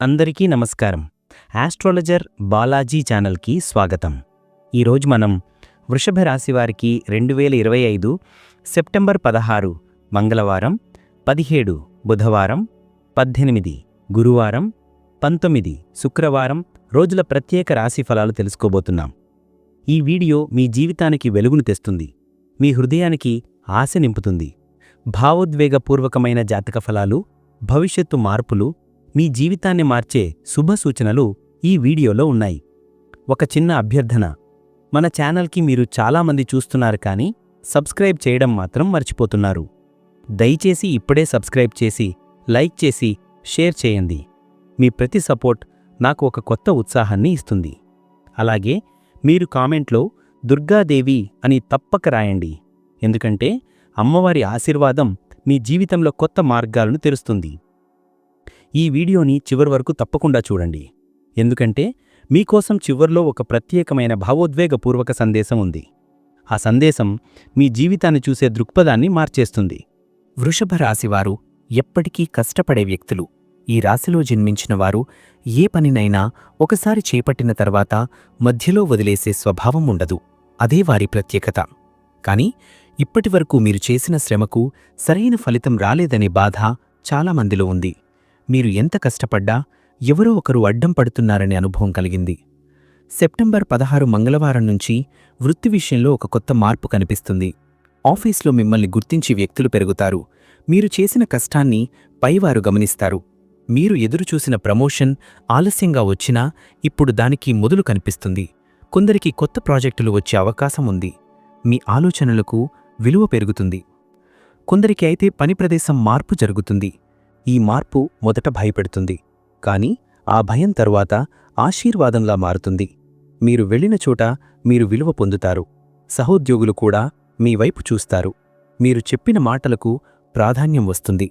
అందరికీ నమస్కారం. ఆస్ట్రాలజర్ బాలాజీ ఛానల్కి స్వాగతం. ఈరోజు మనం వృషభ రాశి వారికి రెండు వేల ఇరవై ఐదు సెప్టెంబర్ పదహారు మంగళవారం పదిహేడు బుధవారం పద్దెనిమిది గురువారం పంతొమ్మిది శుక్రవారం రోజుల ప్రత్యేక రాశి ఫలాలు తెలుసుకోబోతున్నాం. ఈ వీడియో మీ జీవితానికి వెలుగును తెస్తుంది. మీ హృదయానికి ఆశ నింపుతుంది. భావోద్వేగపూర్వకమైన జాతక ఫలాలు భవిష్యత్తు మార్పులు మీ జీవితాన్ని మార్చే శుభ సూచనలు ఈ వీడియోలో ఉన్నాయి. ఒక చిన్న అభ్యర్థన. మన ఛానల్కి మీరు చాలామంది చూస్తున్నారు కానీ సబ్స్క్రైబ్ చేయడం మాత్రం మర్చిపోతున్నారు. దయచేసి ఇప్పుడే సబ్స్క్రైబ్ చేసి లైక్ చేసి షేర్ చేయండి. మీ ప్రతి సపోర్ట్ నాకు ఒక కొత్త ఉత్సాహాన్ని ఇస్తుంది. అలాగే మీరు కామెంట్లో దుర్గాదేవి అని తప్పక రాయండి. ఎందుకంటే అమ్మవారి ఆశీర్వాదం మీ జీవితంలో కొత్త మార్గాలను తెరుస్తుంది. ఈ వీడియోని చివరి వరకు తప్పకుండా చూడండి. ఎందుకంటే మీకోసం చివర్లో ఒక ప్రత్యేకమైన భావోద్వేగపూర్వక సందేశం ఉంది. ఆ సందేశం మీ జీవితాన్ని చూసే దృక్పథాన్ని మార్చేస్తుంది. వృషభ రాశివారు ఎప్పటికీ కష్టపడే వ్యక్తులు. ఈ రాశిలో జన్మించిన వారు ఏ పనినైనా ఒకసారి చేపట్టిన తర్వాత మధ్యలో వదిలేసే స్వభావం ఉండదు. అదే వారి ప్రత్యేకత. కాని ఇప్పటివరకు మీరు చేసిన శ్రమకు సరైన ఫలితం రాలేదనే బాధ చాలామందిలో ఉంది. మీరు ఎంత కష్టపడ్డా ఎవరో ఒకరు అడ్డం పడుతున్నారనే అనుభవం కలిగింది. సెప్టెంబర్ పదహారు మంగళవారం నుంచి వృత్తి విషయంలో ఒక కొత్త మార్పు కనిపిస్తుంది. ఆఫీస్లో మిమ్మల్ని గుర్తించి వ్యక్తులు పెరుగుతారు. మీరు చేసిన కష్టాన్ని పైవారు గమనిస్తారు. మీరు ఎదురుచూసిన ప్రమోషన్ ఆలస్యంగా వచ్చినా ఇప్పుడు దానికి మొదలు కనిపిస్తుంది. కొందరికి కొత్త ప్రాజెక్టులు వచ్చే అవకాశం ఉంది. మీ ఆలోచనలకు విలువ పెరుగుతుంది. కొందరికి అయితే పని ప్రదేశం మార్పు జరుగుతుంది. ఈ మార్పు మొదట భయపెడుతుంది. కాని ఆ భయం తరువాత ఆశీర్వాదంలా మారుతుంది. మీరు వెళ్ళిన చోట మీరు విలువ పొందుతారు. సహోద్యోగులు కూడా మీ వైపు చూస్తారు. మీరు చెప్పిన మాటలకు ప్రాధాన్యం వస్తుంది.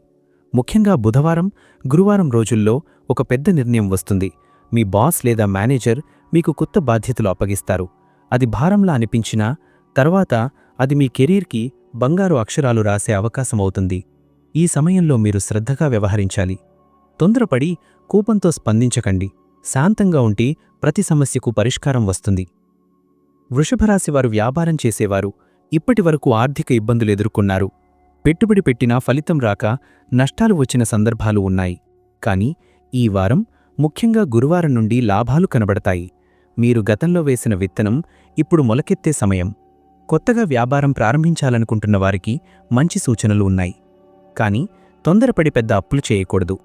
ముఖ్యంగా బుధవారం గురువారం రోజుల్లో ఒక పెద్ద నిర్ణయం వస్తుంది. మీ బాస్ లేదా మేనేజర్ మీకు కొత్త బాధ్యతలు అప్పగిస్తారు. అది భారంలా అనిపించినా తర్వాత అది మీ కెరీర్కి బంగారు అక్షరాలు రాసే అవకాశమవుతుంది ఈ సమయంలో మీరు శ్రద్ధగా వ్యవహరించాలి. తొందరపడి కోపంతో స్పందించకండి. శాంతంగా ఉంటే ప్రతి సమస్యకు పరిష్కారం వస్తుంది. వృషభరాశివారు వ్యాపారం చేసేవారు. ఇప్పటివరకు ఆర్థిక ఇబ్బందులు ఎదుర్కొన్నారు. పెట్టుబడి పెట్టినా ఫలితం రాక నష్టాలు వచ్చిన సందర్భాలు ఉన్నాయి. కానీ ఈ వారం ముఖ్యంగా గురువారం నుండి లాభాలు కనబడతాయి. మీరు గతంలో వేసిన విత్తనం ఇప్పుడు మొలకెత్తే సమయం. కొత్తగా వ్యాపారం ప్రారంభించాలనుకుంటున్న వారికి మంచి సూచనలు ఉన్నాయి. కాని తొందరపడి పెద్ద అప్పులు చేయకూడదు.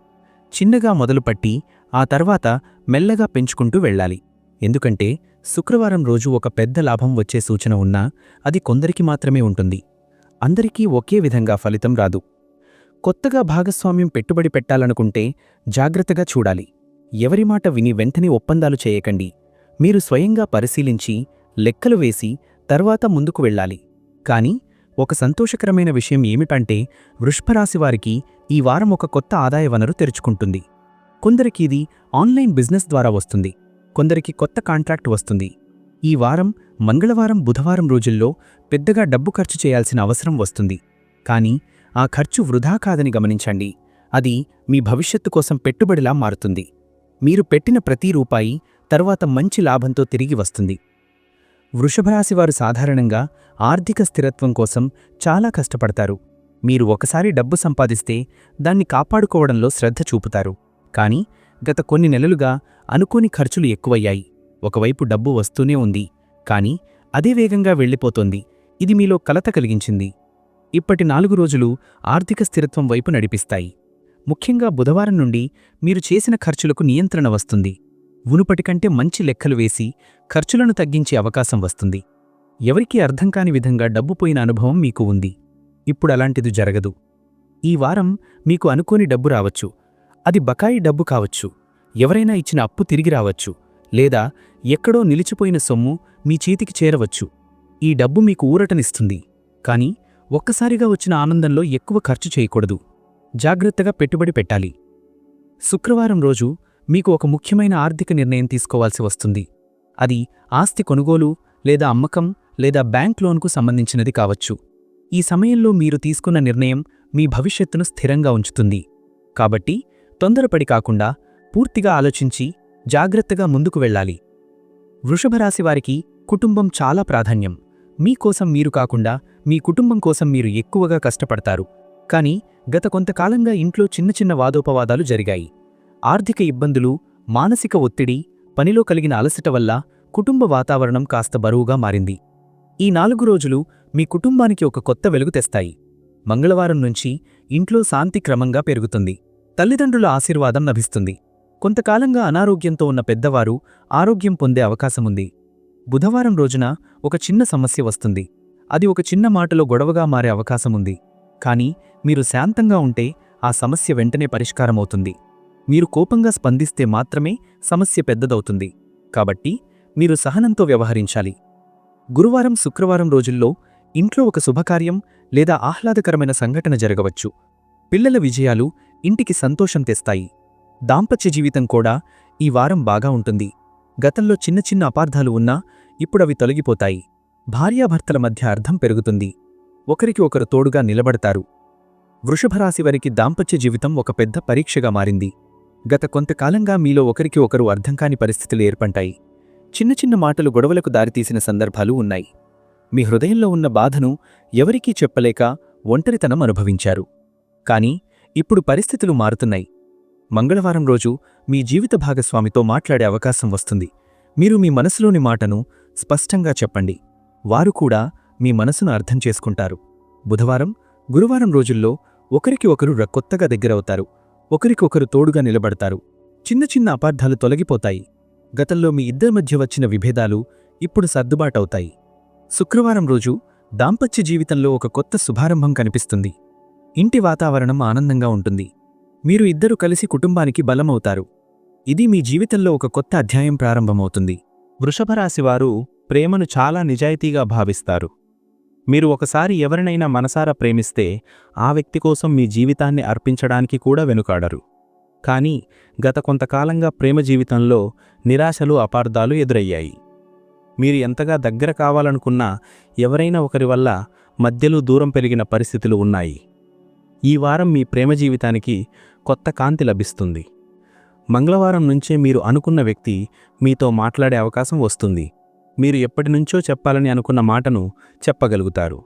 చిన్నగా మొదలుపట్టి ఆ తర్వాత మెల్లగా పెంచుకుంటూ వెళ్ళాలి. ఎందుకంటే శుక్రవారం రోజు ఒక పెద్ద లాభం వచ్చే సూచన ఉన్నా అది కొందరికి మాత్రమే ఉంటుంది. అందరికీ ఒకే విధంగా ఫలితం రాదు. కొత్తగా భాగస్వామ్యం పెట్టుబడి పెట్టాలనుకుంటే జాగ్రత్తగా చూడాలి. ఎవరి మాట విని వెంటనే ఒప్పందాలు చేయకండి. మీరు స్వయంగా పరిశీలించి లెక్కలు వేసి తర్వాత ముందుకు వెళ్ళాలి. కానీ ఒక సంతోషకరమైన విషయం ఏమిటంటే వృషభరాశివారికి ఈ వారం ఒక కొత్త ఆదాయ వనరు తెరుచుకుంటుంది. కొందరికి ఇది ఆన్లైన్ బిజినెస్ ద్వారా వస్తుంది. కొందరికి కొత్త కాంట్రాక్ట్ వస్తుంది. ఈ వారం మంగళవారం బుధవారం రోజుల్లో పెద్దగా డబ్బు ఖర్చు చేయాల్సిన అవసరం వస్తుంది. కానీ ఆ ఖర్చు వృధా కాదని గమనించండి. అది మీ భవిష్యత్తు కోసం పెట్టుబడిలా మారుతుంది. మీరు పెట్టిన ప్రతి రూపాయి తరువాత మంచి లాభంతో తిరిగి వస్తుంది. వృషభరాశివారు సాధారణంగా ఆర్థిక స్థిరత్వం కోసం చాలా కష్టపడతారు. మీరు ఒకసారి డబ్బు సంపాదిస్తే దాన్ని కాపాడుకోవడంలో శ్రద్ధ చూపుతారు. కానీ గత కొన్ని నెలలుగా అనుకోని ఖర్చులు ఎక్కువయ్యాయి. ఒకవైపు డబ్బు వస్తూనే ఉంది. కానీ అదే వేగంగా వెళ్ళిపోతోంది. ఇది మీలో కలత కలిగించింది. ఇప్పటి నాలుగు రోజులు ఆర్థిక స్థిరత్వం వైపు నడిపిస్తాయి. ముఖ్యంగా బుధవారం నుండి మీరు చేసిన ఖర్చులకు నియంత్రణ వస్తుంది. ఉనుపటికంటే మంచి లెక్కలు వేసి ఖర్చులను తగ్గించే అవకాశం వస్తుంది. ఎవరికీ అర్థం కాని విధంగా డబ్బు పోయిన అనుభవం మీకు ఉంది. ఇప్పుడు అలాంటిది జరగదు. ఈ వారం మీకు అనుకోని డబ్బు రావచ్చు. అది బకాయి డబ్బు కావచ్చు. ఎవరైనా ఇచ్చిన అప్పు తిరిగి రావచ్చు. లేదా ఎక్కడో నిలిచిపోయిన సొమ్ము మీ చేతికి చేరవచ్చు. ఈ డబ్బు మీకు ఊరటనిస్తుంది. కాని ఒక్కసారిగా వచ్చిన ఆనందంలో ఎక్కువ ఖర్చు చేయకూడదు. జాగ్రత్తగా పెట్టుబడి పెట్టాలి. శుక్రవారం రోజు మీకు ఒక ముఖ్యమైన ఆర్థిక నిర్ణయం తీసుకోవాల్సి వస్తుంది. అది ఆస్తి కొనుగోలు లేదా అమ్మకం లేదా బ్యాంక్ లోన్కు సంబంధించినది కావచ్చు. ఈ సమయంలో మీరు తీసుకున్న నిర్ణయం మీ భవిష్యత్తును స్థిరంగా ఉంచుతుంది. కాబట్టి తొందరపడి కాకుండా పూర్తిగా ఆలోచించి జాగ్రత్తగా ముందుకు వెళ్ళాలి. వృషభరాశివారికి కుటుంబం చాలా ప్రాధాన్యం. మీకోసం మీరు కాకుండా మీ కుటుంబం కోసం మీరు ఎక్కువగా కష్టపడతారు. కానీ గత కొంతకాలంగా ఇంట్లో చిన్న చిన్న వాదోపవాదాలు జరిగాయి. ఆర్థిక ఇబ్బందులు మానసిక ఒత్తిడి పనిలో కలిగిన అలసట వల్ల కుటుంబ వాతావరణం కాస్త బరువుగా మారింది. ఈ నాలుగు రోజులు మీ కుటుంబానికి ఒక కొత్త వెలుగు తెస్తాయి. మంగళవారం నుంచి ఇంట్లో శాంతి క్రమంగా పెరుగుతుంది. తల్లిదండ్రుల ఆశీర్వాదం లభిస్తుంది. కొంతకాలంగా అనారోగ్యంతో ఉన్న పెద్దవారు ఆరోగ్యం పొందే అవకాశముంది బుధవారం రోజున ఒక చిన్న సమస్య వస్తుంది. అది ఒక చిన్న మాటలో గొడవగా మారే అవకాశముంది కానీ మీరు శాంతంగా ఉంటే ఆ సమస్య వెంటనే పరిష్కారమవుతుంది. మీరు కోపంగా స్పందిస్తే మాత్రమే సమస్య పెద్దదవుతుంది. కాబట్టి మీరు సహనంతో వ్యవహరించాలి. గురువారం శుక్రవారం రోజుల్లో ఇంట్లో ఒక శుభకార్యం లేదా ఆహ్లాదకరమైన సంఘటన జరగవచ్చు. పిల్లల విజయాలు ఇంటికి సంతోషం తెస్తాయి. దాంపత్య జీవితం కూడా ఈ వారం బాగా ఉంటుంది. గతంలో చిన్న చిన్న అపార్థాలు ఉన్నా ఇప్పుడవి తొలగిపోతాయి. భార్యాభర్తల మధ్య అర్థం పెరుగుతుంది. ఒకరికి ఒకరు తోడుగా నిలబడతారు. వృషభరాశి వారికి దాంపత్య జీవితం ఒక పెద్ద పరీక్షగా మారింది. గత కొంతకాలంగా మీలో ఒకరికి ఒకరు అర్థంకాని పరిస్థితులు ఏర్పంటాయి చిన్న చిన్న మాటలు గొడవలకు దారితీసిన సందర్భాలు ఉన్నాయి. మీ హృదయంలో ఉన్న బాధను ఎవరికీ చెప్పలేక ఒంటరితనం అనుభవించారు. కాని ఇప్పుడు పరిస్థితులు మారుతున్నాయి. మంగళవారం రోజు మీ జీవిత భాగస్వామితో మాట్లాడే అవకాశం వస్తుంది. మీరు మీ మనసులోని మాటను స్పష్టంగా చెప్పండి. వారు కూడా మీ మనసును అర్థం చేసుకుంటారు. బుధవారం గురువారం రోజుల్లో ఒకరికి ఒకరు కొత్తగా దగ్గరవుతారు. ఒకరికొకరు తోడుగా నిలబడతారు. చిన్న చిన్న అపార్థాలు తొలగిపోతాయి. గతంలో మీ ఇద్దరి మధ్య వచ్చిన విభేదాలు ఇప్పుడు సర్దుబాటవుతాయి. శుక్రవారం రోజు దాంపత్య జీవితంలో ఒక కొత్త శుభారంభం కనిపిస్తుంది. ఇంటి వాతావరణం ఆనందంగా ఉంటుంది. మీరు ఇద్దరు కలిసి కుటుంబానికి బలమవుతారు. ఇది మీ జీవితంలో ఒక కొత్త అధ్యాయం ప్రారంభమవుతుంది. వృషభరాశివారు ప్రేమను చాలా నిజాయితీగా భావిస్తారు. మీరు ఒకసారి ఎవరినైనా మనసారా ప్రేమిస్తే ఆ వ్యక్తి కోసం మీ జీవితాన్ని అర్పించడానికి కూడా వెనుకాడరు. కానీ గత కొంతకాలంగా ప్రేమ జీవితంలో నిరాశలు అపార్థాలు ఎదురయ్యాయి. మీరు ఎంతగా దగ్గర కావాలనుకున్నా ఎవరైనా ఒకరి వల్ల మధ్యలో దూరం పెరిగిన పరిస్థితులు ఉన్నాయి. ఈ వారం మీ ప్రేమ జీవితానికి కొత్త కాంతి లభిస్తుంది. మంగళవారం నుంచే మీరు అనుకున్న వ్యక్తి మీతో మాట్లాడే అవకాశం వస్తుంది. మీరు ఎప్పటినుంచో చెప్పాలని అనుకున్న మాటను చెప్పగలుగుతారు.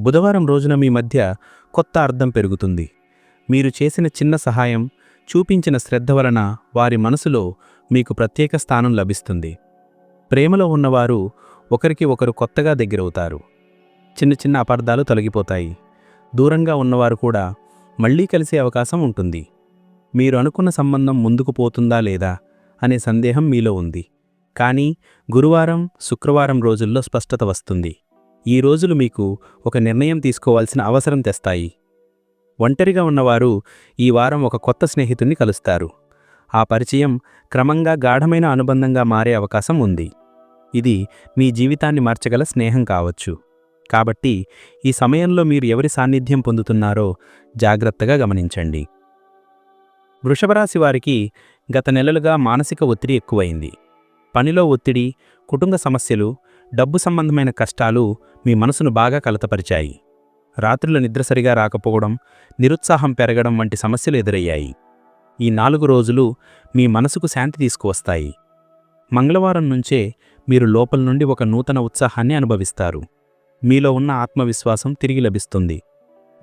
బుధవారం రోజున మీ మధ్య కొత్త అర్థం పెరుగుతుంది. మీరు చేసిన చిన్న సహాయం చూపించిన శ్రద్ధ వలన వారి మనసులో మీకు ప్రత్యేక స్థానం లభిస్తుంది. ప్రేమలో ఉన్నవారు ఒకరికి ఒకరు కొత్తగా దగ్గరవుతారు. చిన్న చిన్న అపార్థాలు తొలగిపోతాయి. దూరంగా ఉన్నవారు కూడా మళ్ళీ కలిసే అవకాశం ఉంటుంది. మీరు అనుకున్న సంబంధం ముందుకు పోతుందా లేదా అనే సందేహం మీలో ఉంది. కానీ గురువారం శుక్రవారం రోజుల్లో స్పష్టత వస్తుంది. ఈ రోజులు మీకు ఒక నిర్ణయం తీసుకోవాల్సిన అవసరం తెస్తాయి. ఒంటరిగా ఉన్నవారు ఈ వారం ఒక కొత్త స్నేహితుణ్ణి కలుస్తారు. ఆ పరిచయం క్రమంగా గాఢమైన అనుబంధంగా మారే అవకాశం ఉంది. ఇది మీ జీవితాన్ని మార్చగల స్నేహం కావచ్చు. కాబట్టి ఈ సమయంలో మీరు ఎవరి సాన్నిధ్యం పొందుతున్నారో జాగ్రత్తగా గమనించండి. వృషభరాశి వారికి గత నెలలుగా మానసిక ఒత్తిడి ఎక్కువైంది. పనిలో ఒత్తిడి కుటుంబ సమస్యలు డబ్బు సంబంధమైన కష్టాలు మీ మనసును బాగా కలతపరిచాయి. రాత్రుల నిద్ర సరిగా రాకపోవడం నిరుత్సాహం పెరగడం వంటి సమస్యలు ఎదురయ్యాయి. ఈ నాలుగు రోజులు మీ మనసుకు శాంతి తీసుకువస్తాయి. మంగళవారం నుంచే మీరు లోపల నుండి ఒక నూతన ఉత్సాహాన్ని అనుభవిస్తారు. మీలో ఉన్న ఆత్మవిశ్వాసం తిరిగి లభిస్తుంది.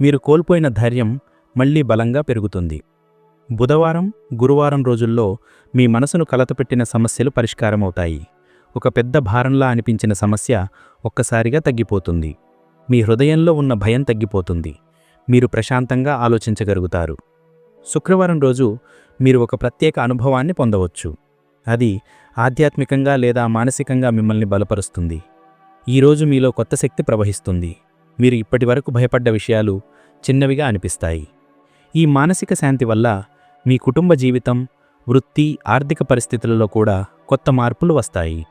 మీరు కోల్పోయిన ధైర్యం మళ్ళీ బలంగా పెరుగుతుంది. బుధవారం గురువారం రోజుల్లో మీ మనసును కలతపెట్టిన సమస్యలు పరిష్కారమవుతాయి. ఒక పెద్ద భారంలా అనిపించిన సమస్య ఒక్కసారిగా తగ్గిపోతుంది. మీ హృదయంలో ఉన్న భయం తగ్గిపోతుంది. మీరు ప్రశాంతంగా ఆలోచించగలుగుతారు. శుక్రవారం రోజు మీరు ఒక ప్రత్యేక అనుభవాన్ని పొందవచ్చు. అది ఆధ్యాత్మికంగా లేదా మానసికంగా మిమ్మల్ని బలపరుస్తుంది. ఈరోజు మీలో కొత్త శక్తి ప్రవహిస్తుంది. మీరు ఇప్పటివరకు భయపడ్డ విషయాలు చిన్నవిగా అనిపిస్తాయి. ఈ మానసిక శాంతి వల్ల మీ కుటుంబ జీవితం వృత్తి ఆర్థిక పరిస్థితులలో కూడా కొత్త మార్పులు వస్తాయి.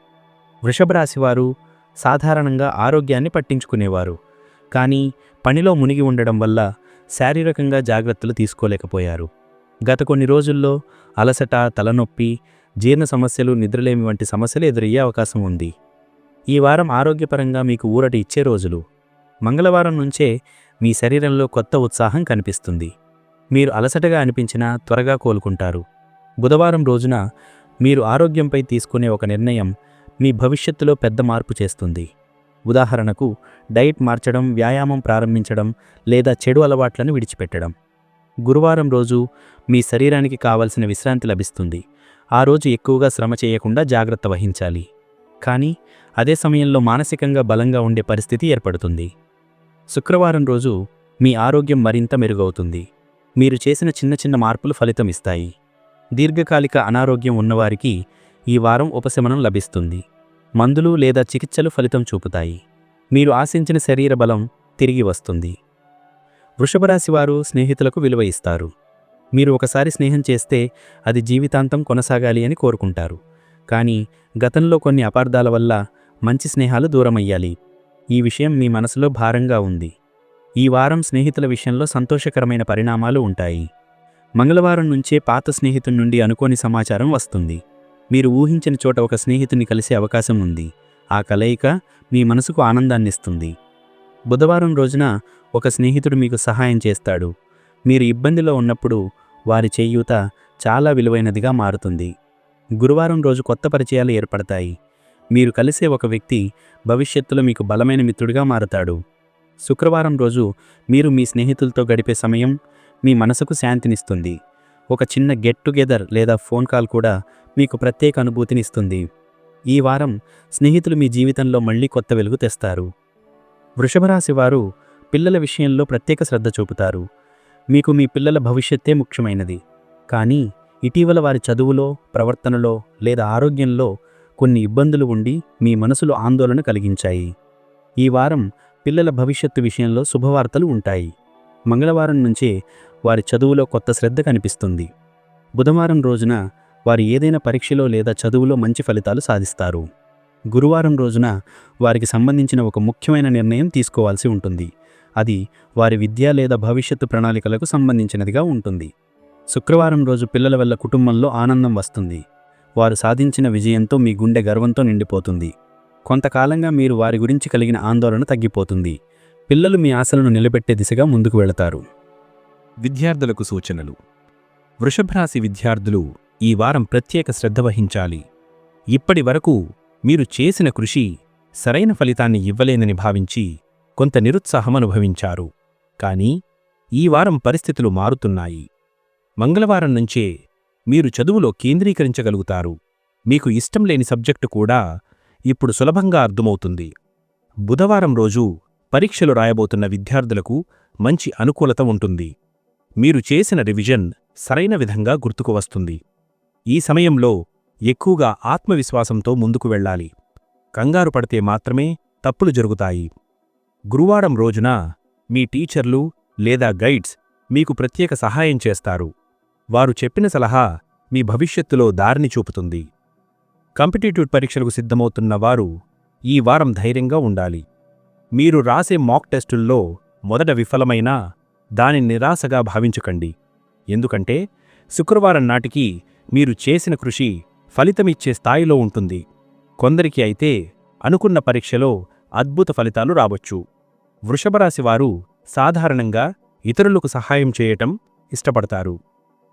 వృషభ రాశివారు సాధారణంగా ఆరోగ్యాన్ని పట్టించుకునేవారు. కానీ పనిలో మునిగి ఉండడం వల్ల శారీరకంగా జాగ్రత్తలు తీసుకోలేకపోయారు. గత కొన్ని రోజుల్లో అలసట తలనొప్పి జీర్ణ సమస్యలు నిద్రలేమి వంటి సమస్యలు ఎదురయ్యే అవకాశం ఉంది. ఈ వారం ఆరోగ్యపరంగా మీకు ఊరట ఇచ్చే రోజులు. మంగళవారం నుంచే మీ శరీరంలో కొత్త ఉత్సాహం కనిపిస్తుంది. మీరు అలసటగా అనిపించినా త్వరగా కోలుకుంటారు. బుధవారం రోజున మీరు ఆరోగ్యంపై తీసుకునే ఒక నిర్ణయం మీ భవిష్యత్తులో పెద్ద మార్పు చేస్తుంది. ఉదాహరణకు డైట్ మార్చడం వ్యాయామం ప్రారంభించడం లేదా చెడు అలవాట్లను విడిచిపెట్టడం. గురువారం రోజు మీ శరీరానికి కావలసిన విశ్రాంతి లభిస్తుంది. ఆ రోజు ఎక్కువగా శ్రమ చేయకుండా జాగ్రత్త వహించాలి. కానీ అదే సమయంలో మానసికంగా బలంగా ఉండే పరిస్థితి ఏర్పడుతుంది. శుక్రవారం రోజు మీ ఆరోగ్యం మరింత మెరుగవుతుంది. మీరు చేసిన చిన్న చిన్న మార్పులు ఫలితం ఇస్తాయి. దీర్ఘకాలిక అనారోగ్యం ఉన్నవారికి ఈ వారం ఉపశమనం లభిస్తుంది. మందులు లేదా చికిత్సలు ఫలితం చూపుతాయి. మీరు ఆశించిన శరీర బలం తిరిగి వస్తుంది. వృషభరాశి వారు స్నేహితులకు విలువ ఇస్తారు. మీరు ఒకసారి స్నేహం చేస్తే అది జీవితాంతం కొనసాగాలి అని కోరుకుంటారు. కానీ గతంలో కొన్ని అపార్థాల వల్ల మంచి స్నేహాలు దూరమయ్యాలి. ఈ విషయం మీ మనసులో భారంగా ఉంది. ఈ వారం స్నేహితుల విషయంలో సంతోషకరమైన పరిణామాలు ఉంటాయి. మంగళవారం నుంచే పాత స్నేహితుడి నుండి అనుకోని సమాచారం వస్తుంది. మీరు ఊహించిన చోట ఒక స్నేహితుని కలిసే అవకాశం ఉంది. ఆ కలయిక మీ మనసుకు ఆనందాన్నిస్తుంది. బుధవారం రోజున ఒక స్నేహితుడు మీకు సహాయం చేస్తాడు. మీరు ఇబ్బందిలో ఉన్నప్పుడు వారి చేయూత చాలా విలువైనదిగా మారుతుంది. గురువారం రోజు కొత్త పరిచయాలు ఏర్పడతాయి. మీరు కలిసే ఒక వ్యక్తి భవిష్యత్తులో మీకు బలమైన మిత్రుడిగా మారతాడు. శుక్రవారం రోజు మీరు మీ స్నేహితులతో గడిపే సమయం మీ మనసుకు శాంతినిస్తుంది. ఒక చిన్న గెట్ టుగెదర్ లేదా ఫోన్ కాల్ కూడా మీకు ప్రత్యేక అనుభూతినిస్తుంది. ఈ వారం స్నేహితులు మీ జీవితంలో మళ్ళీ కొత్త వెలుగు తెస్తారు. వృషభరాశి వారు పిల్లల విషయంలో ప్రత్యేక శ్రద్ధ చూపుతారు. మీకు మీ పిల్లల భవిష్యత్తే ముఖ్యమైనది. కానీ ఇటీవల వారి చదువులో ప్రవర్తనలో లేదా ఆరోగ్యంలో కొన్ని ఇబ్బందులు ఉండి మీ మనసులో ఆందోళన కలిగించాయి. ఈ వారం పిల్లల భవిష్యత్తు విషయంలో శుభవార్తలు ఉంటాయి. మంగళవారం నుంచే వారి చదువులో కొత్త శ్రద్ధ కనిపిస్తుంది. బుధవారం రోజున వారు ఏదైనా పరీక్షలో లేదా చదువులో మంచి ఫలితాలు సాధిస్తారు. గురువారం రోజున వారికి సంబంధించిన ఒక ముఖ్యమైన నిర్ణయం తీసుకోవాల్సి ఉంటుంది. అది వారి విద్య లేదా భవిష్యత్తు ప్రణాళికలకు సంబంధించినదిగా ఉంటుంది. శుక్రవారం రోజు పిల్లల వల్ల కుటుంబంలో ఆనందం వస్తుంది. వారు సాధించిన విజయంతో మీ గుండె గర్వంతో నిండిపోతుంది. కొంతకాలంగా మీరు వారి గురించి కలిగిన ఆందోళన తగ్గిపోతుంది. పిల్లలు మీ ఆశలను నిలబెట్టే దిశగా ముందుకు వెళతారు. విద్యార్థులకు సూచనలు. వృషభరాశి విద్యార్థులు ఈ వారం ప్రత్యేక శ్రద్ధ వహించాలి. ఇప్పటి వరకు మీరు చేసిన కృషి సరైన ఫలితాన్ని ఇవ్వలేనని భావించి కొంత నిరుత్సాహం అనుభవించారు. కానీ ఈ వారం పరిస్థితులు మారుతున్నాయి. మంగళవారం నుంచే మీరు చదువులో కేంద్రీకరించగలుగుతారు. మీకు ఇష్టం లేని సబ్జెక్టు కూడా ఇప్పుడు సులభంగా అర్థమవుతుంది. బుధవారం రోజు పరీక్షలు రాయబోతున్న విద్యార్థులకు మంచి అనుకూలత ఉంటుంది. మీరు చేసిన రివిజన్ సరైన విధంగా గుర్తుకు వస్తుంది. ఈ సమయంలో ఎక్కువగా ఆత్మవిశ్వాసంతో ముందుకు వెళ్ళాలి. కంగారు పడితే మాత్రమే తప్పులు జరుగుతాయి. గురువారం రోజున మీ టీచర్లు లేదా గైడ్స్ మీకు ప్రత్యేక సహాయం చేస్తారు. వారు చెప్పిన సలహా మీ భవిష్యత్తులో దారిని చూపుతుంది. కాంపిటేటివ్ పరీక్షలకు సిద్ధమవుతున్న వారు ఈ వారం ధైర్యంగా ఉండాలి. మీరు రాసే మాక్ టెస్టుల్లో మొదట విఫలమైనా దాని నిరాశగా భావించకండి. ఎందుకంటే శుక్రవారం నాటికి మీరు చేసిన కృషి ఫలితమిచ్చే స్థాయిలో ఉంటుంది. కొందరికి అయితే అనుకున్న పరీక్షలో అద్భుత ఫలితాలు రావచ్చు. వృషభరాశివారు సాధారణంగా ఇతరులకు సహాయం చేయటం ఇష్టపడతారు.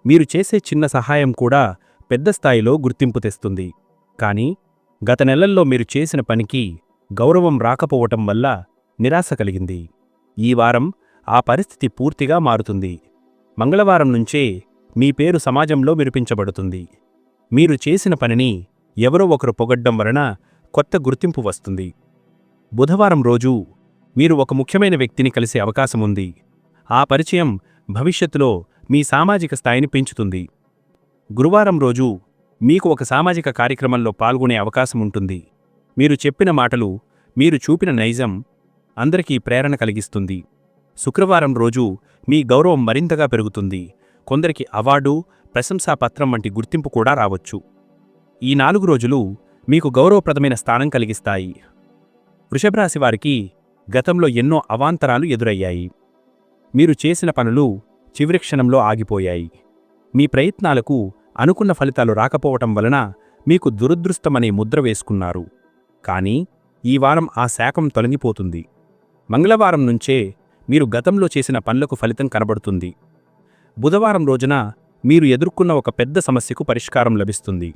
మీరు చేసే చిన్న సహాయం కూడా పెద్ద స్థాయిలో గుర్తింపు తెస్తుంది. కానీ గత నెలల్లో మీరు చేసిన పనికి గౌరవం రాకపోవటం వల్ల నిరాశ కలిగింది. ఈ వారం ఆ పరిస్థితి పూర్తిగా మారుతుంది. మంగళవారం నుంచే మీ పేరు సమాజంలో వినిపించబడుతుంది. మీరు చేసిన పనిని ఎవరో ఒకరు పొగడ్డం వలన కొత్త గుర్తింపు వస్తుంది. బుధవారం రోజు మీరు ఒక ముఖ్యమైన వ్యక్తిని కలిసే అవకాశముంది ఆ పరిచయం భవిష్యత్తులో మీ సామాజిక స్థాయిని పెంచుతుంది. గురువారం రోజు మీకు ఒక సామాజిక కార్యక్రమంలో పాల్గొనే అవకాశం ఉంటుంది. మీరు చెప్పిన మాటలు మీరు చూపిన నైజం అందరికీ ప్రేరణ కలిగిస్తుంది. శుక్రవారం రోజు మీ గౌరవం మరింతగా పెరుగుతుంది. కొందరికి అవార్డు ప్రశంసాపత్రం వంటి గుర్తింపు కూడా రావచ్చు. ఈ నాలుగు రోజులు మీకు గౌరవప్రదమైన స్థానం కలిగిస్తాయి. వృషభరాశి వారికి గతంలో ఎన్నో అవాంతరాలు ఎదురయ్యాయి. మీరు చేసిన పనులు చివరి క్షణంలో ఆగిపోయాయి. మీ ప్రయత్నాలకు అనుకున్న ఫలితాలు రాకపోవటం వలన మీకు దురదృష్టమనే ముద్ర వేసుకున్నారు. కానీ ఈ వారం ఆ శాఖం తొలగిపోతుంది. మంగళవారం నుంచే మీరు గతంలో చేసిన పనులకు ఫలితం కనబడుతుంది. బుధవారం రోజున మీరు ఎదుర్కొన్న ఒక పెద్ద సమస్యకు పరిష్కారం లభిస్తుంది.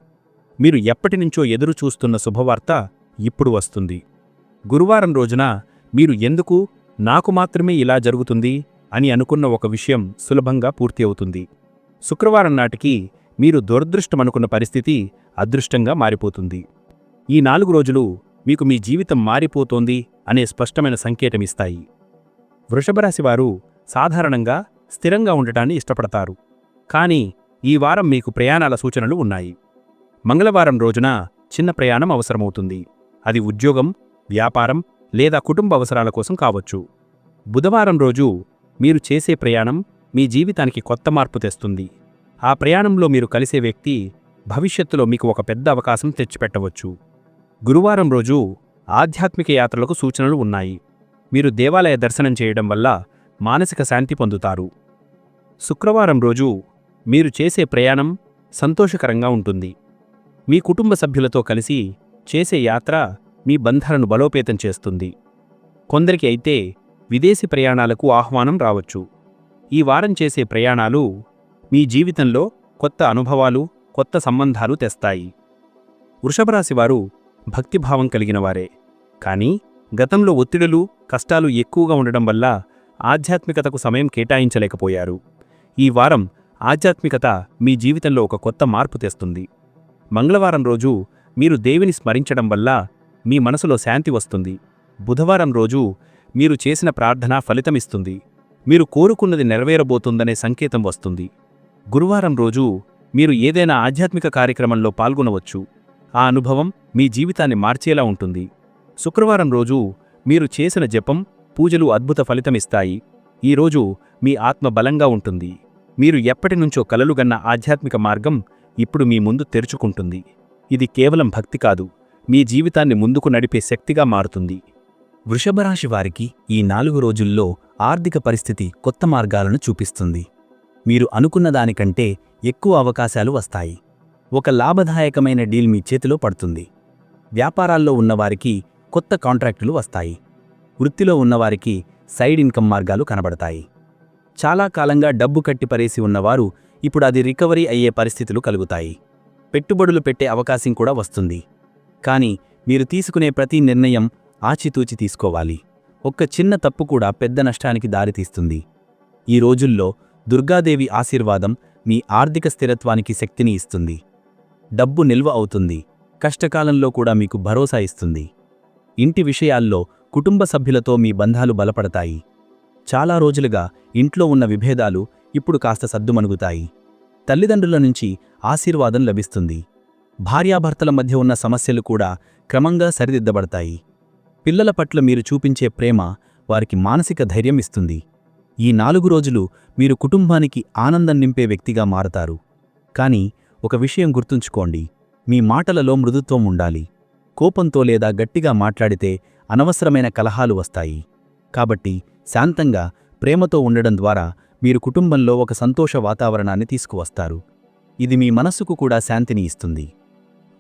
మీరు ఎప్పటినుంచో ఎదురు చూస్తున్న శుభవార్త ఇప్పుడు వస్తుంది. గురువారం రోజున మీరు ఎందుకు నాకు మాత్రమే ఇలా జరుగుతుంది అని అనుకున్న ఒక విషయం సులభంగా పూర్తి అవుతుంది. శుక్రవారం నాటికి మీరు దురదృష్టమనుకున్న పరిస్థితి అదృష్టంగా మారిపోతుంది. ఈ నాలుగు రోజులు మీకు మీ జీవితం మారిపోతోంది అనే స్పష్టమైన సంకేతమిస్తాయి. వృషభరాశివారు సాధారణంగా స్థిరంగా ఉండటాన్ని ఇష్టపడతారు. కానీ ఈ వారం మీకు ప్రయాణాల సూచనలు ఉన్నాయి. మంగళవారం రోజున చిన్న ప్రయాణం అవసరమవుతుంది. అది ఉద్యోగం వ్యాపారం లేదా కుటుంబ అవసరాల కోసం కావచ్చు. బుధవారం రోజు మీరు చేసే ప్రయాణం మీ జీవితానికి కొత్త మార్పు తెస్తుంది. ఆ ప్రయాణంలో మీరు కలిసే వ్యక్తి భవిష్యత్తులో మీకు ఒక పెద్ద అవకాశం తెచ్చిపెట్టవచ్చు. గురువారం రోజు ఆధ్యాత్మిక యాత్రలకు సూచనలు ఉన్నాయి. మీరు దేవాలయ దర్శనం చేయడం వల్ల మానసిక శాంతి పొందుతారు. శుక్రవారం రోజు మీరు చేసే ప్రయాణం సంతోషకరంగా ఉంటుంది. మీ కుటుంబ సభ్యులతో కలిసి చేసే యాత్ర మీ బంధాలను బలోపేతం చేస్తుంది. కొందరికి అయితే విదేశీ ప్రయాణాలకు ఆహ్వానం రావచ్చు. ఈ వారం చేసే ప్రయాణాలు మీ జీవితంలో కొత్త అనుభవాలు కొత్త సంబంధాలు తెస్తాయి. వృషభరాశివారు భక్తిభావం కలిగినవారే. కానీ గతంలో ఒత్తిడులు కష్టాలు ఎక్కువగా ఉండడం వల్ల ఆధ్యాత్మికతకు సమయం కేటాయించలేకపోయారు. ఈ వారం ఆధ్యాత్మికత మీ జీవితంలో ఒక కొత్త మార్పు తెస్తుంది. మంగళవారం రోజు మీరు దేవిని స్మరించడం వల్ల మీ మనసులో శాంతి వస్తుంది. బుధవారం రోజు మీరు చేసిన ప్రార్థన ఫలితమిస్తుంది. మీరు కోరుకున్నది నెరవేరబోతుందనే సంకేతం వస్తుంది. గురువారం రోజు మీరు ఏదైనా ఆధ్యాత్మిక కార్యక్రమంలో పాల్గొనవచ్చు. ఆ అనుభవం మీ జీవితాన్ని మార్చేలా ఉంటుంది. శుక్రవారం రోజు మీరు చేసిన జపం పూజలు అద్భుత ఫలితమిస్తాయి. ఈరోజు మీ ఆత్మ బలంగా ఉంటుంది. మీరు ఎప్పటినుంచో కలలుగన్న ఆధ్యాత్మిక మార్గం ఇప్పుడు మీ ముందు తెరుచుకుంటుంది. ఇది కేవలం భక్తి కాదు మీ జీవితాన్ని ముందుకు నడిపే శక్తిగా మారుతుంది. వృషభరాశి వారికి ఈ నాలుగు రోజుల్లో ఆర్థిక పరిస్థితి కొత్త మార్గాలను చూపిస్తుంది. మీరు అనుకున్న దానికంటే ఎక్కువ అవకాశాలు వస్తాయి. ఒక లాభదాయకమైన డీల్ మీ చేతిలో పడుతుంది. వ్యాపారాల్లో ఉన్నవారికి కొత్త కాంట్రాక్టులు వస్తాయి. వృత్తిలో ఉన్నవారికి సైడ్ ఇన్కమ్ మార్గాలు కనబడతాయి. చాలా కాలంగా డబ్బు కట్టిపరేసి ఉన్నవారు ఇప్పుడు అది రికవరీ అయ్యే పరిస్థితులు కలుగుతాయి. పెట్టుబడులు పెట్టే అవకాశం కూడా వస్తుంది. కానీ మీరు తీసుకునే ప్రతి నిర్ణయం ఆచితూచి తీసుకోవాలి. ఒక్క చిన్న తప్పు కూడా పెద్ద నష్టానికి దారితీస్తుంది. ఈ రోజుల్లో దుర్గాదేవి ఆశీర్వాదం మీ ఆర్థిక స్థిరత్వానికి శక్తిని ఇస్తుంది. డబ్బు నిల్వ అవుతుంది. కష్టకాలంలో కూడా మీకు భరోసా ఇస్తుంది. ఇంటి విషయాల్లో కుటుంబ సభ్యులతో మీ బంధాలు బలపడతాయి. చాలా రోజులుగా ఇంట్లో ఉన్న విభేదాలు ఇప్పుడు కాస్త సద్దుమణుగుతాయి. తల్లిదండ్రుల నుంచి ఆశీర్వాదం లభిస్తుంది. భార్యాభర్తల మధ్య ఉన్న సమస్యలు కూడా క్రమంగా సరిదిద్దబడతాయి. పిల్లల పట్ల మీరు చూపించే ప్రేమ వారికి మానసిక ధైర్యం ఇస్తుంది. ఈ నాలుగు రోజులు మీరు కుటుంబానికి ఆనందం నింపే వ్యక్తిగా మారతారు. కానీ ఒక విషయం గుర్తుంచుకోండి మీ మాటలలో మృదుత్వం ఉండాలి. కోపంతో లేదా గట్టిగా మాట్లాడితే అనవసరమైన కలహాలు వస్తాయి. కాబట్టి శాంతంగా ప్రేమతో ఉండడం ద్వారా మీరు కుటుంబంలో ఒక సంతోష వాతావరణాన్ని తీసుకువస్తారు. ఇది మీ మనస్సుకు కూడా శాంతిని ఇస్తుంది.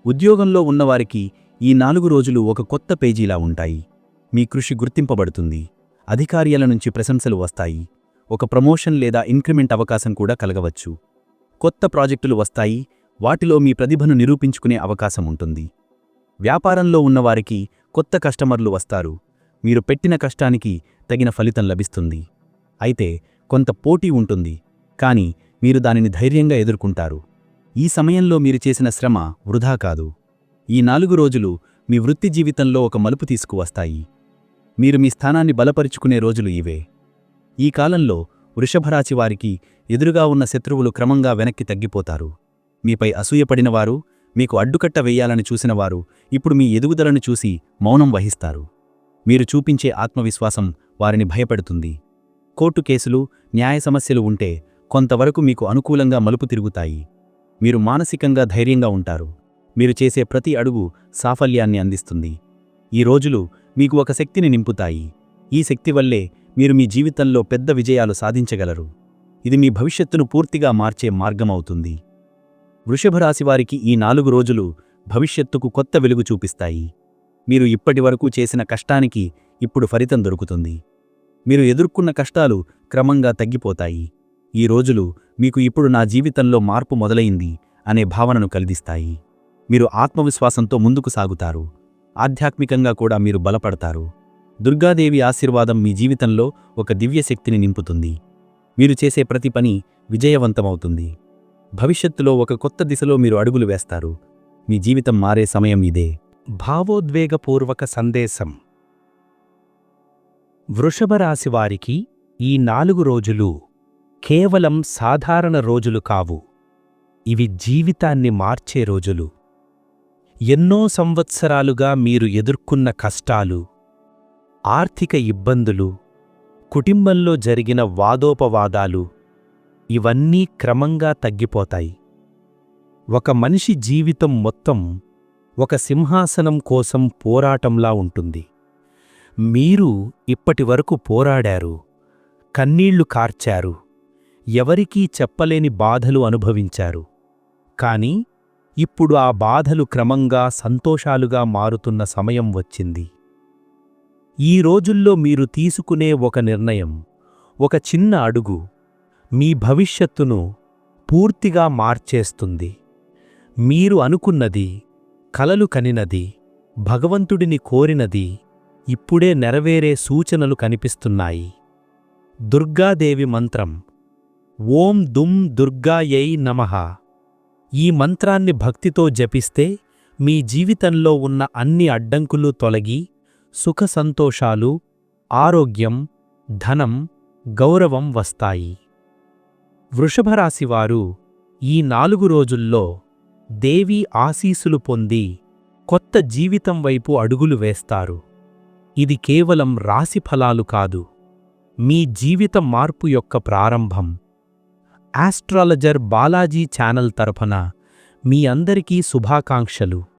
ఉద్యోగంలో ఉన్నవారికి ఈ నాలుగు రోజులు ఒక కొత్త పేజీలా ఉంటాయి. మీ కృషి గుర్తింపబడుతుంది. అధికార్యాల నుంచి ప్రశంసలు వస్తాయి. ఒక ప్రమోషన్ లేదా ఇంక్రిమెంట్ అవకాశం కూడా కలగవచ్చు. కొత్త ప్రాజెక్టులు వస్తాయి. వాటిలో మీ ప్రతిభను నిరూపించుకునే అవకాశం ఉంటుంది. వ్యాపారంలో ఉన్నవారికి కొత్త కస్టమర్లు వస్తారు. మీరు పెట్టిన కష్టానికి తగిన ఫలితం లభిస్తుంది. అయితే కొంత పోటీ ఉంటుంది. కానీ మీరు దానిని ధైర్యంగా ఎదుర్కొంటారు. ఈ సమయంలో మీరు చేసిన శ్రమ వృధా కాదు. ఈ నాలుగు రోజులు మీ వృత్తి జీవితంలో ఒక మలుపు తీసుకువస్తాయి. మీరు మీ స్థానాన్ని బలపరుచుకునే రోజులు ఇవే. ఈ కాలంలో వృషభరాశి వారికి ఎదురుగా ఉన్న శత్రువులు క్రమంగా వెనక్కి తగ్గిపోతారు. మీపై అసూయపడినవారు మీకు అడ్డుకట్ట వెయ్యాలని చూసినవారు ఇప్పుడు మీ ఎదుగుదలను చూసి మౌనం వహిస్తారు. మీరు చూపించే ఆత్మవిశ్వాసం వారిని భయపెడుతుంది. కోర్టు కేసులు న్యాయ సమస్యలు ఉంటే కొంతవరకు మీకు అనుకూలంగా మలుపు తిరుగుతాయి. మీరు మానసికంగా ధైర్యంగా ఉంటారు. మీరు చేసే ప్రతి అడుగు సాఫల్యాన్ని అందిస్తుంది. ఈ రోజులు మీకు ఒక శక్తిని నింపుతాయి. ఈ శక్తి వల్లే మీరు మీ జీవితంలో పెద్ద విజయాలు సాధించగలరు. ఇది మీ భవిష్యత్తును పూర్తిగా మార్చే మార్గమవుతుంది. వృషభరాశివారికి ఈ నాలుగు రోజులు భవిష్యత్తుకు కొత్త వెలుగు చూపిస్తాయి. మీరు ఇప్పటివరకు చేసిన కష్టానికి ఇప్పుడు ఫలితం దొరుకుతుంది. మీరు ఎదుర్కొన్న కష్టాలు క్రమంగా తగ్గిపోతాయి. ఈ రోజులు మీకు ఇప్పుడు నా జీవితంలో మార్పు మొదలైంది అనే భావనను కలిగిస్తాయి మీరు ఆత్మవిశ్వాసంతో ముందుకు సాగుతారు. ఆధ్యాత్మికంగా కూడా మీరు బలపడతారు. దుర్గాదేవి ఆశీర్వాదం మీ జీవితంలో ఒక దివ్యశక్తిని నింపుతుంది. మీరు చేసే ప్రతి పని విజయవంతమవుతుంది. భవిష్యత్తులో ఒక కొత్త దిశలో మీరు అడుగులు వేస్తారు. మీ జీవితం మారే సమయం ఇదే. భావోద్వేగపూర్వక సందేశం. వృషభరాశివారికి ఈ నాలుగు రోజులు కేవలం సాధారణ రోజులు కావు. ఇవి జీవితాన్ని మార్చే రోజులు. ఎన్నో సంవత్సరాలుగా మీరు ఎదుర్కొన్న కష్టాలు ఆర్థిక ఇబ్బందులు కుటుంబంలో జరిగిన వాదోపవాదాలు ఇవన్నీ క్రమంగా తగ్గిపోతాయి. ఒక మనిషి జీవితం మొత్తం ఒక సింహాసనం కోసం పోరాటంలా ఉంటుంది. మీరు ఇప్పటివరకు పోరాడారు కన్నీళ్ళు కార్చారు ఎవరికీ చెప్పలేని బాధలు అనుభవించారు. కాని ఇప్పుడు ఆ బాధలు క్రమంగా సంతోషాలుగా మారుతున్న సమయం వచ్చింది. ఈ రోజుల్లో మీరు తీసుకునే ఒక నిర్ణయం ఒక చిన్న అడుగు మీ భవిష్యత్తును పూర్తిగా మార్చేస్తుంది. మీరు అనుకున్నది కలలు కనినది భగవంతుడిని కోరినది ఇప్పుడే నెరవేరే సూచనలు కనిపిస్తున్నాయి. దుర్గాదేవి మంత్రం ఓం దుం దుర్గాయై నమః. ఈ మంత్రాన్ని భక్తితో జపిస్తే మీ జీవితంలో ఉన్న అన్ని అడ్డంకులు తొలగి సుఖ సంతోషాలు ఆరోగ్యం ధనం గౌరవం వస్తాయి. వృషభరాశివారు ఈ నాలుగు రోజుల్లో దేవీ ఆశీసులు పొంది కొత్త జీవితం వైపు అడుగులు వేస్తారు. ఇది కేవలం రాశిఫలాలు కాదు. మీ జీవిత మార్పు యొక్క ప్రారంభం. ఆస్ట్రాలజర్ బాలాజీ ఛానల్ తరఫున మీ అందరికీ శుభాకాంక్షలు.